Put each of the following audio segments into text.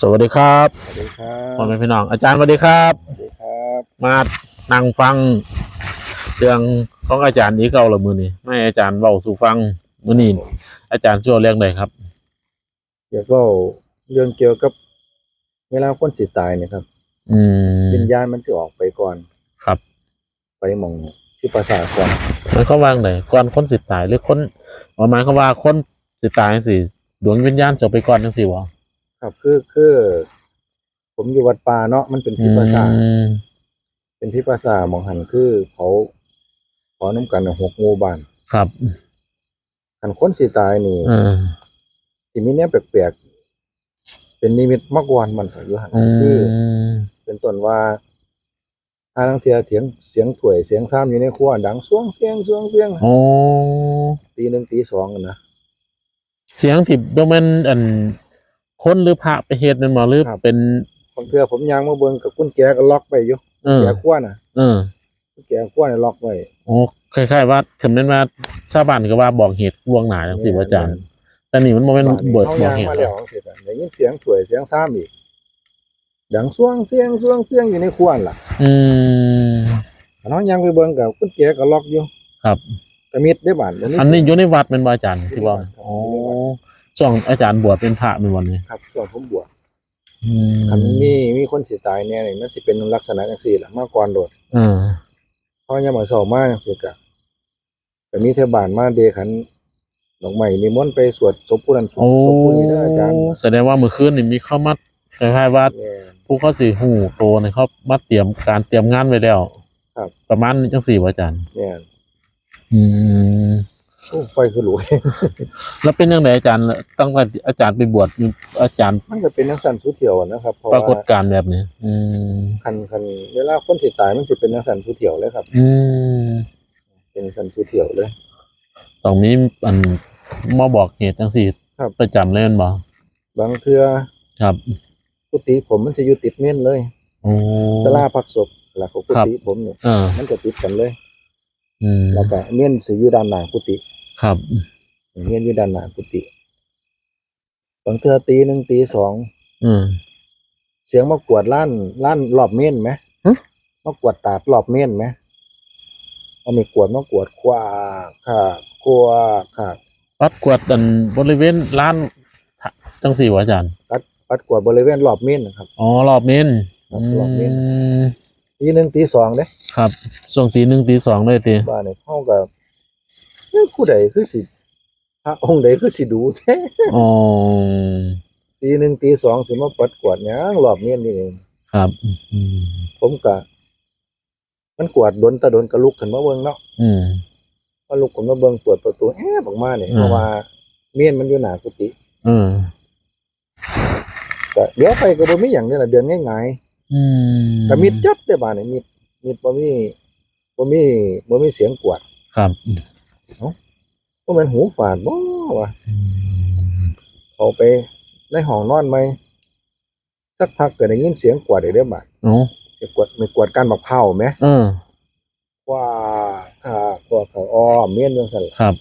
สวัสดีครับสวัสดีครับพ่อแม่พี่น้อง อาจารย์สวัสดีครับ สวัสดีครับ มานั่งฟังเรื่องของอาจารย์นี้เก่าละมือนี้ไม่ให้อาจารย์เบาสู่ฟังมือนี้อาจารย์ช่วยเรื่องใดครับเดี๋ยวก็เรื่องเกี่ยวกับ เวลาคนสิตายเนี่ยครับ อืมวิญญาณมันจะออกไปก่อน ครับ ไปหมองที่ประสาทก่อนมันเขาวางไหนก่อนคนสิตายหรือคนประมาณเขาว่าคนสิตายจังสิดวงวิญญาณจะไปก่อนจังสิวะ ครับ คือคือผมอยู่วัดป่าเนาะมันเป็นที่ประสาทอืมเป็นที่ประสาทหมองหันคือเขาขอน้ำกันน่ะหกหมู่บ้านครับคันคนสิตายนี่เออสิมีเนี่ยแปลกๆเป็นนิมิตมักวานมันก็อยู่หันอืคือมเป็นต้นว่าถ้าทั้งเทียเสียงเสียงถ้วยเสียงซ้ำอยู่ในครัวดังสวงเสียงสวงเสียงโอ้ตีหนึ่งตีสองกันนะเสียงที่บ่แม่นอัน คนหรือพระไปเฮ็ดนั่นบ่หรือครับ เป็นบางเทื่อผมยางมาเบิ่งกับกุญแจก็ล็อกไปอยู่เออแจขั้วน่ะเออกุญแจขั้วน่ะล็อกไว้โอ้คล้ายๆว่าถึงนั้นว่าชาวบ้านก็ว่าบอกเหตุล่วงหน้าจังซี่ว่าอาจารย์ แต่นี่มันบ่แม่นบ้านนี้เบิดเขาบอกยางเหตุมาแล้วเสร็จอะได้ยินเสียงถ้วยเสียงซ้ำอีกดังสวงเสียงสวงเสียงอยู่ในครัวนั่นล่ะอืมถ้าน้องยางไปเบิ่งกับกุญแจก็ล็อกอยู่ครับ กระมิดได้บ้านเดี๋ยว อันนี้อยู่ในวัดแม่นบ่อาจารย์ที่ว่าอยู่ในวัดครับโอ้ ช่วงอาจารย์บวชเป็นพระเป็นวันนี้ครับส่วนผมบวชอืมคันมีมีคนสิตายแน่นี่มันสิเป็นลักษณะจังซี่ล่ะมาก่อนโดดเออเพราะยามมื้อเช้ามาจังซี่ก็ก็มีเทศบาลมาเดขันดอกไม้นิมนต์ไปสวดศพผู้นั้นศพโอ้ผู้นี้เด้ออาจารย์แสดงว่าเมื่อคืนนี่มีเข้ามาคล้ายๆว่าแม่น ผู้เขาสิฮู้โตนี่เขามาเตรียมการเตรียมงานไว้แล้วครับ ประมาณจังซี่ว่าอาจารย์ แม่น อืม โอ้ไฟคือหลวยแล้วเป็นยังไงอาจารย์ตั้งแต่อาจารย์ไปบวชอยู่อาจารย์มันก็เป็นนักสันทุเถียวอะนะครับเพราะปรากฏว่าการณ์แบบนี้ อืมคันคันเวลาคนสิตายมันสิเป็นนักสันทุเถียวเลยครับ อืมเป็นสันทุเถียวเลยตรงนี้อันมาบอกเหตุจังสี่ครับประจำเลยแม่นบ่บางเทื่อครับกุฏิผมมันจะอยู่ติดเม่นเลยโอ้สลาพักศพหลักของกุครับฏิผมเนี่ยเออมันจะติดกันเลยอืมแล้วก็เม่นสิอยู่ด้านหน้ากุฏิ ครับเม่นอยู่ด้านหน้ากุฏิบางเทื่อตีหนึ่งตีสองอืมเสียงมากวดล้านล้านรอบเม่นไหมฮะมากวดตาดรอบเม่นไหมเอาไม่กวดมากวดขวาค่ะกลัวค่ะปัดกวาดอันบริเวณร้านจังสี่วะอาจารย์ปัดปัดกวดบริเวณรอบเม่นนะครับอ๋อรอบเมนครับรอบเมนมตีหนึ่งตีสองเด้ครับช่วงตีหนึ่งตีสองเลยตีบ้านเนี่ยเขากับ ผู้ใดคือสิพระองค์ใดคือสิดูแท้อ๋อตีหนึ่งตีสองสิมาปัดกวาดหยังรอบเม่นนี่เองครับอืมผมกะ มันกวาดดนตะดนกระลุกขึ้นมาเบิ่งเนาะอืมมาลุกขึ้นมาเบิ่งเปิดประตูแอบออกมาเนี่ยอืมเพราะว่าเม่นมันอยู่หน้ากุฏิเออก็เดี๋ยวไปก็บ่มีหยังนี่แหละเดือนง่ายอืมๆก็มิดจัดได้อบ้านนี่มิดมิดบ่มีบ่มีบ่มีเสียงกวาดครับ บ่แม่นหูฝาดบ่วะอืมเอาไปในห้องนอนไหม สักพักก็ได้ยินเสียงกวาดอีกได้อบาดโอ้เสียงกวาดไม่กวาดการบักเผาไหมเออว่าข้ากวาดเขาอ้อมเมียนจังซั่นล่ะครับ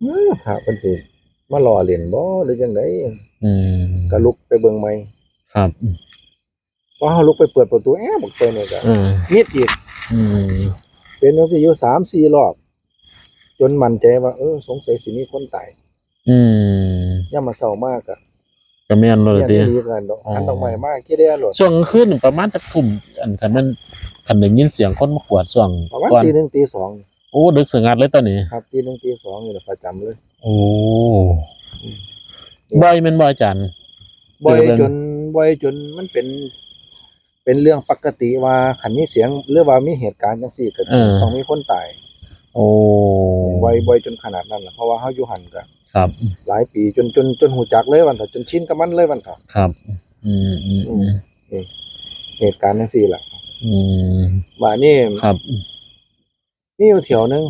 เอ้อพระเพิ่นสิมาล่อเล่นบ่หรือจังไดอืมก็ลุกไปเบิ่งใหม่ครับพอเฮาลุกไปเปิดประตูแอบบักไปเนี่ยก็เออมิดอีกอืมเป็นจังซี่อยู่3-4รอบจ นมั่นใจว่าเออสงสัยสิมีคนตายอืมยามมาเช้ามากก็ก็แม่นเลยเนี่ยติดีกันดอกอ๋อหันดอกไม้มาคิดได้อโลดช่วงกลางคืนนี่ประมาณจักทุ่มอันคันแมันคันได้ยินเสียงคนมากวาดช่วงประมาณก่อนตีหนึ่งตีสองโอ้ดึกสงัดเลยตอนนี้ครับตีหนึ่งตีสองนี่แหละประจำเลย โอ้บ่อยแม่นบ่อาจารย์บ่อยเดือนจนบ่อยจนมันเป็น เป็นเรื่องปกติว่าขันมีเสียงหรือว่ามีเหตุการณ์จังซี่ก็ต้องมีคนตาย โอ้บ่อยบ่อยจนขนาดนั้นล่ะเพราะว่าเฮาอยู่หันก็ครับ หลายปีจนจนจนหูจักเลยวันเถอะจนชินกับมันเลยวันเถอะครับ อืมอืมอืมเหตุการณ์จังซี่ล่ะอืมว่านี่ครับนี่อยู่แถวหนึง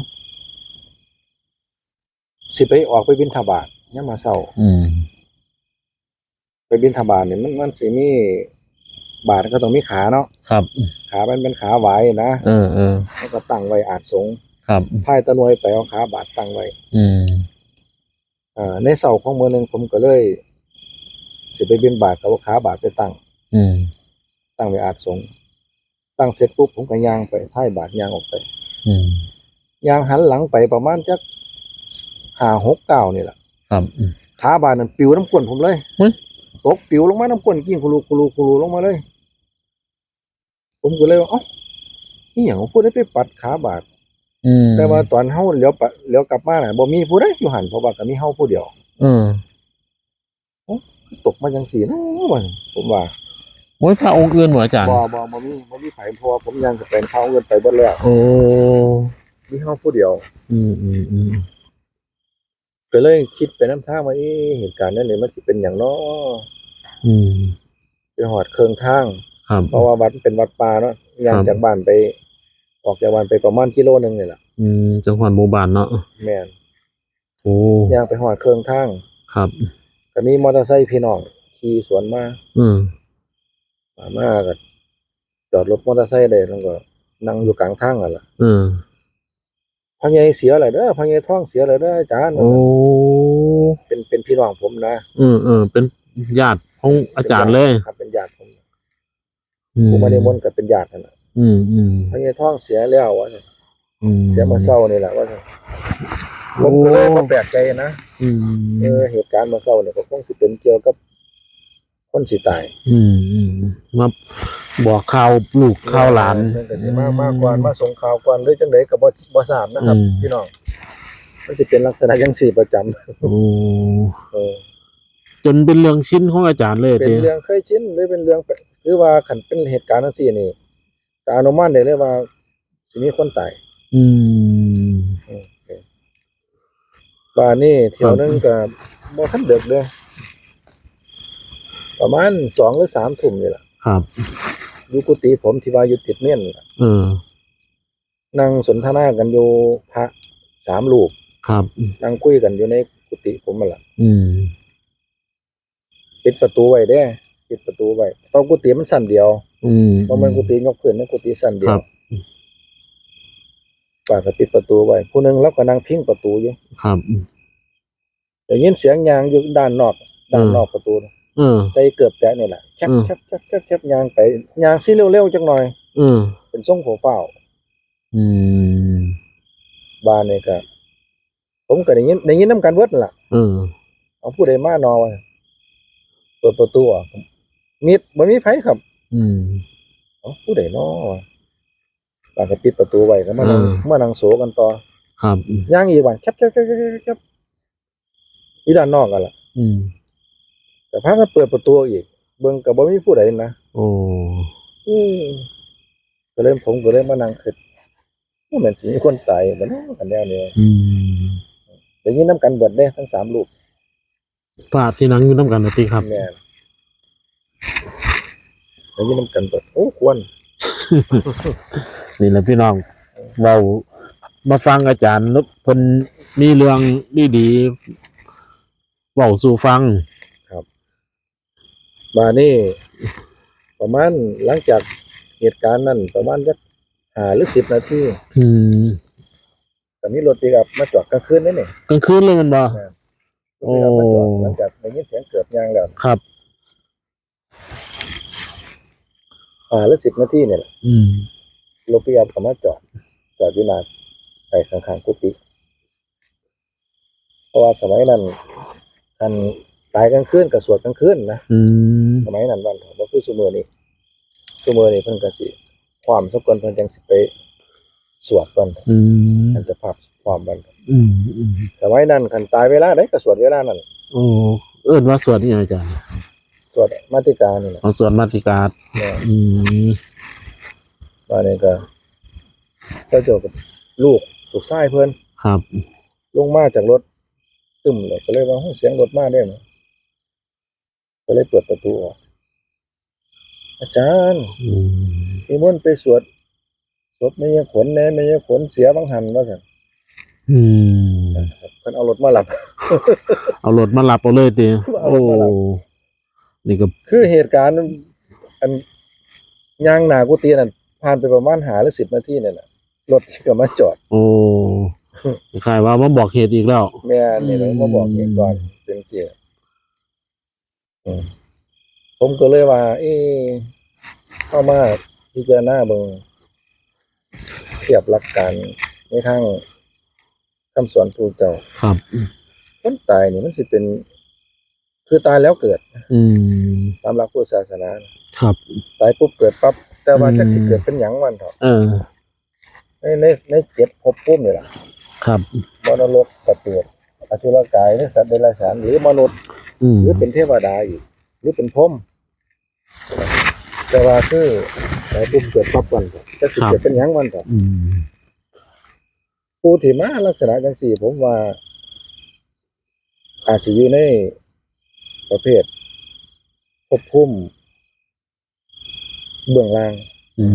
สิไปออกไปบิณฑบาตยามมาเช้าอืมไปบิณฑบาตนี่มันมันสิมีบาทก็ต้องมีขาเนาะครับ ขามันเป็นขาไหวนะเออเออแล้วก็ตั้งไว้อาจสงฆ์ ครับพายตะนวยไปเอาขาบาดตั้งไว้อืมอ่าในเสาของมือหนึ่งผมก็เลย สิไปบินบาทกับว่าขาบาทไปตั้ง อืมตั้งไปอาจสงฆ์ตั้งเสร็จปุ๊บผมก็ย่างไปท้ายบาทย่างออกไปอืมย่างหันหลังไปประมาณจักห้าหกเก้านี่แหละครับอืมขาบาทนั่นปิวน้ำก้นผมเลยเฮ้ยตกปิวลงมาน้ำก้นกิ้งคุรูคุรูคุรูลงมาเลย ผมก็เลยว่าเอ้านี่อย่างพูดได้ไปปัดขาบาท อืมแต่ว่าตอนเฮาเลี้ยวปะเลี้ยวกลับมาน่ะบ่มีผู้ใดอยู่หันเพราะว่าก็มีเฮาผู้เดียว อืมตกมาจังสี่นะมันผมว่าโอ้ยพระองค์อื่นเหรออาจารย์บ่บ่บ่มีบ่มีไผเพราะว่าผมยังจะเป็นเขาเงินไปเบิดแล้วโอ้มีเฮาผู้เดียว อืมอืมอืมก็เลยคิดไปน้ำทางว่าเอ๊ะเหตุการณ์นั้นนี่มันสิเป็นอย่างน้ออืมไปหอดเครื่องทางครับเพราะว่าวัดเป็นวัดป่าเนาะย่างครับจากบ้านไป ออกจากบ้านไปประมาณกิโลหนึงนี่แหละอืมจังหวัดหมู่บ้านเนาะแม่นโอ้ย่างไปหอดเครื่องทางครับ ก็มีมอเตอร์ไซค์พี่น้องขี่สวนมาอืมมามาก็จอดรถมอเตอร์ไซค์ได้แล้วก็ นั่งอยู่กลางทางนั่นล่ะอืมพ่อใหญ่เสียอะไรเด้อพ่อใหญ่ท้องเสียอะไรเด้ออาจารย์โอ้เป็นเป็นพี่น้องผมนะอืมเออเป็นญาติของอาจารย์เลยครับเป็นญาติผมอืม ผมมาในมนต์กับเป็นญาตินั่นแหละ อืมอืมพ่อใหญ่ท้องเสียแล้ววะอืมเสียมาเศร้านี่แหละว่าผมก็เลยมาแปลกใจนะอืมเออเหตุการณ์มาเศร้าเนี่ยก็คงสิเป็นเกี่ยวกับคนสิตาย อืมอืมมาบอกข่าวลูกข่าวหลานเพิ่นก็สิมามาก่อนมาส่งข่าวก่อนหรือจังไดก็บ่บ่ทราบนะครับอืมพี่น้องมันสิเป็นลักษณะจังสี่ประจำโอ้เออ จนเป็นเรื่องชิ้นของอาจารย์เลยเป็นเด้เรื่องเคยชินหรือเป็นเรื่องแปลกหรือว่าขันเป็นเหตุการณ์จังซี่นี่ ก็อนุมานได้เลยว่าสิมีคนตายอืม บ้านนี่เที่ยวหนึงก็บ่ทันเดึกเด้อประมาณสองหรือสามทุ่มนี่แหละครับ อยู่กุฏิผมที่ว่าอยู่ติดเม่นนี่ล่ะเออ นั่งสนทนากันอยู่พระสามรูปครับ นั่งคุยกันอยู่ในกุฏิผมมาละอืม ปิดประตูไว้เด้ปิดประตูไว้เพราะกุฏิมันสั้นเดียว อืมเพราะมันกุฏิยกขึ้นนั่นกุฏิสั้นเดียครัวบป้าก็ปิดประตูไว้ผู้หนึงแล้วก็นั่งพิงประตูอยู่ครับได้ยินเสียงยางอยู่ด้านนอกด้านนอกประตูเออ ใส่เกือบแตะนี่แหละแคบอืม แคบแคบแคบแคบยางไปยางซิเร็วๆจังหน่อย เออ เป็นทรงโผเฝ้าอืมบ้านนี่ก็ผมก็ได้ยินได้ยินน้ำกันเวิร์ดนั่นล่ะ เออ เอาผู้ใดมานอวะเปิดประตูออกมิดบ่มีไผครับ อืมเอาผู้ใดนอวะป้าก็ปิดประตูไว้ก็มานั่งอืมมานั่งโศกันต่อครับ ย่างอีกวันแคบแคบแคบแคบแคบแคบอยู่ด้านนอกกันล่ะ อืมแต่พากันเปิดประตูอีก เบิ่งก็บ่มีผู้ใดนะโอ้อืมก็เลยผมก็เลยมานั่งคิดว่าแม่นสิมีคนตายบ่เนาะกันแนวนี้อืมได้ยินนํกันเบิดเด้ทั้งสามลูกพระที่นั่งอยู่น้ำกันนะติครับ แม่น ได้ยินนํกันเบิดโอ้ควร นี่แหละพี่น้องเรามาฟังอาจารย์นุชเพิ่นมีเรื่องดีๆเว้าสู่ฟังมานี่ ประมาณหลังจากเหตุการณ์นั้นประมาณสักห้าหรือสิบนาทีอืมก็มีรถปิกอัพมาจอดกลางคืนนี่นี่กลางคืนเลยแมันบ่รถปิกอัพมาจอดโอ้หลังจากได้ยินเสียงเกือบยางแล้วครับห้าหรือสิบนาทีเนี่ยแหละอืมรถปิกอัพก็มาจอดจอดอยู่หน้าไปข้างๆกุฏิเพราะว่าสมัยนั้นท่านตายกลางคืนกับสวดกลางคืนนะอืมสมัยนั้นวันบ่คือซุมื้อนี้ซุมื้อนี้เพิ่นก็สิความสักคนเพิ่นจังสิไปสวดก่อนอืมท่านจะภาพความมันอืมอืมสมัยนั้นคันตายเวลาใดก็สวดเวลานั้นโอ้เอิ้นว่าสวดนี่อาจารย์ สวดมาติกานี่แหละเอาสวดมาติกาแม่อืมมานี่ก็เจ้าเจ้ากับลูกลูกชายเพิ่นครับ ลงมาจากรถตึมเลยก็เลยว่าโอ้เสียงรถมาได้มั้ยก็เลยเปิดประตูออกอาจารย์ อืมนิมนต์ไปสวดศพแม่ยายขนแหน่แม่ยายขนเสียบางหันว่าซั่นอืมเพิ่นเอารถมาหลับ เอารถมารับเอาเลยติเอาโอ้รถมารับ นี่ก็คือเหตุการณ์นั้นอันย่างหนากุฏินั่นผ่านไปประมาณหาหรือสิบนาทีเนี่ยแหละรถก็มาจอด โอ้คล้ายว่ามาบอกเหตุอีกแล้ว แม่นี่เลยอืมมาบอกเองก่อนเป็นเสียอืมผมก็เลยว่า เอ๊ะเข้ามาพิจารณาเบิ่งเทียบหลักการในทางคำสอนผู้เจ้า ครับคนตายนี่มันสิเป็น คือตายแล้วเกิดอืมตามหลักพุทธศาสนา ครับ ตายปุ๊บเกิดปั๊บแต่ว่าอืมจักสิเกิดเป็นหยังวันเถอะเออ ในในในเจ็ดภพภูมินี่ล่ะครับ มนรกกระเปิดอสุรกายหรือสัตว์เดรัจฉานหรือมนุษย์อืมหรือเป็นเทวดาอีกหรือเป็นพรหมแต่ว่าคือตายปุ๊บเกิดปั๊บวันเถอะจักสิเกิดเป็นหยังวันเถอะอืมผู้ที่มาลักษณะจังสี่ ผมว่าอาจจะอยู่ใน ประเภทภพภูมิเบื้องล่างอื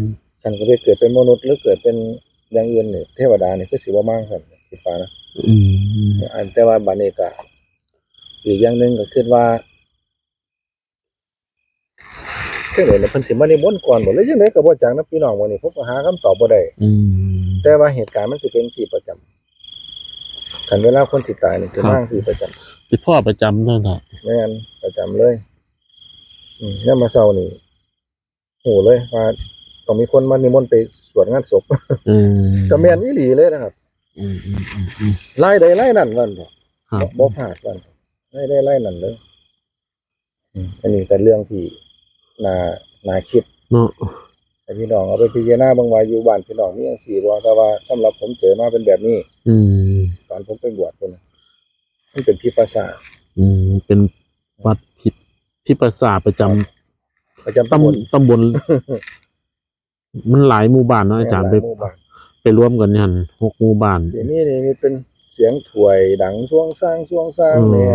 มท่านก็ไปเกิดเป็นมนุษย์หรือเกิดเป็นอย่างอื่นเนี่ยเทวดาเนี่ยคือสิบ่มั่งครับสิฟ้านะอืมอันแต่ว่าบัดนี้ก็อีกอย่างหนึ่งก็คือว่าเจ้าเนี่ยเพิ่นสิมานิมนต์ก่อนบ่เลยจังไดก็บ่จักนะพี่น้องมื้อนี้ผมก็หาคำตอบบ่ได้อืมแต่ว่าเหตุการณ์มันสิเป็นสิประจำคันเวลาคนสิตายนี่สิมาสิประจำ สิพ่อประจำนั่นแหละแม่นประจำเลย อืมแล้วมาเช้านี่โหเลยว่าต้องมีคนมานิมนต์ไปสวดงานศพ อืมก็แม่นอีหลีเลยนะครับอืมอืมอืมอืมไล่ใดไล่นั่นวันบ่ครับบ่พลาดวันไล่ได้ไล่นั่นเลยอืมอันนี้เป็นเรื่องที่น่าน่าคิด เนาะให้พี่น้องเอาไปพิจารณาเบางว่าอยู่บ้านพี่น้องมีจังซี่บ่แต่ว่าสำหรับผมเจอมาเป็นแบบนี้ อืม ตอนผมไปบวชพุ่นน่ะ มันเป็นพิปัสสาอืมเป็นวัดผิดพิปัสสาประจำประจำตำบลตำตำบล มันหลายหมู่บ้านเนาะอาจารย์ไปหลหมู่บ้านไปร่วมกันยันหกหมู่บ้าน เสียงนี้นี่มีเป็นเสียงถวยดังช่วงสร้างช่วงสร้างอืมแน่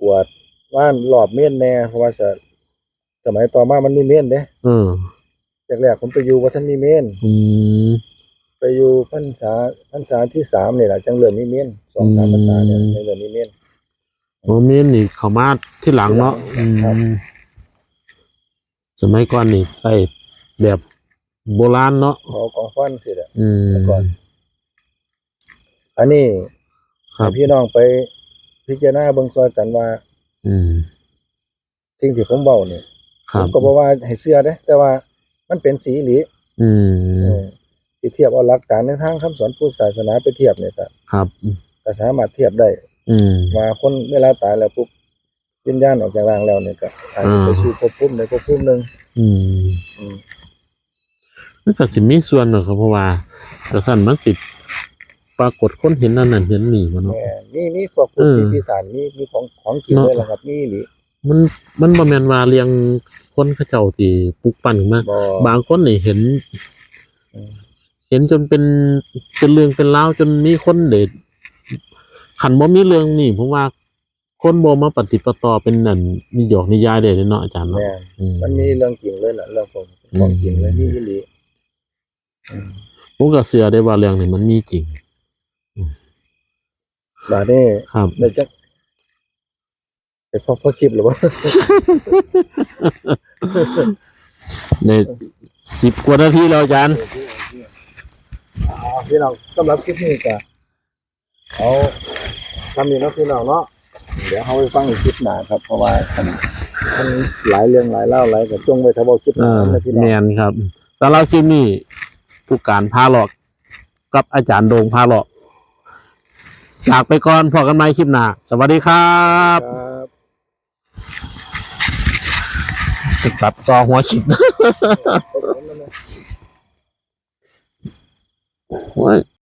กวดว่านรอบเม่นแน่เพราะว่าจะสมัยต่อมามันมีเม่นเด้เออ แรกๆผมไปอยู่ว่าท่านมีเม่นอืม ไปอยู่พรรษาพรรษาที่สามนี่แหละจังเริ่มมีเม่นสองสามอืมพรรษาเนี่ยจังเริ่มมีเม่นโอ้เมนนี่เขามาที่หลังเนาะที่หลังครับอืมสมัยก่อนนี่ใส่แบบโบราณเนาะเขากองฟันสิแหละอืมแต่ก่อน อันนี้ครับให้พี่น้องไปพิจารณาเบิ่งซอยกันว่า อืมสิ่งที่ผมเบาเนี่ยคผรับมก็บอกว่าให้เชื่อเด้แต่ว่ามันเป็นสีหลีอืเอม อสิเทียบเอาหลักการในทางคำสอนพุทธศาสนาไปเทียบเนี่ยก็ครับก็สามารถเทียบได้ อืมว่าคนเวลาตายแล้วปุ๊บวิญญาณออกจากร่างแล้วเนี่ยก็อาจจะไปอ่าสู่ภพภูมิในภพภูมิหนึ่งอืมอืมมันก็สิมีส่วนเนอะครับเพราะว่าแต่สั่นมันสิปรากฏคนเห็นนั่นนั่นเห็นนี่มันเนาะแม่นี่มีพวกเอผู้อที่พิสารมีมีของของจริงเนาะเลยล่ะครับมีหลีมันมันบ่แม่นว่าเลี้ยงคนเขาเจ้าที่ปลูกปั้นขึ้นมาบ่บางคนนี่เห็นอืม เห็นจนเป็นเป็นเรื่องเป็นราวจนมีคนเด็ดขันบ่มีเรื่องนี่ผมว่าคนบ่มาปฏิปต่อเป็นนั่นนิยอกนิยายได้เลยเนาะอาจารย์เนาะแม่อืม มันมีเรื่องจริงเลยล่ะเรื่องของของจริงเลยมีอีหลีอืมผมก็เชื่อได้ว่าเรื่องนี้มันมีจริง บาดนี้ครับ เดี๋ยวจะไปพอพอคลิปหรือว่า ในสิบกว่านาทีแล้วอาจารย์ พี่น้องสำหรับคลิปนี้ก็เอาทำนี่เนาะพี่น้องเนาะเดี๋ยวเขาไปฟังอีกคลิปหน้าครับเพราะว่ามันมันหลายเรื่องหลายเล่าหลายกับจงไว้ถ้าบอกคลิปหน้านะพี่น้องแมนครับสำหรับคลิปนี้ผู้การพาหลอกกับอาจารย์โดงพาหลอกจากไปก่อนพอกันใหมคลิปหน้าสวัสดีครับครับติดตัดซอหัวคลิ ป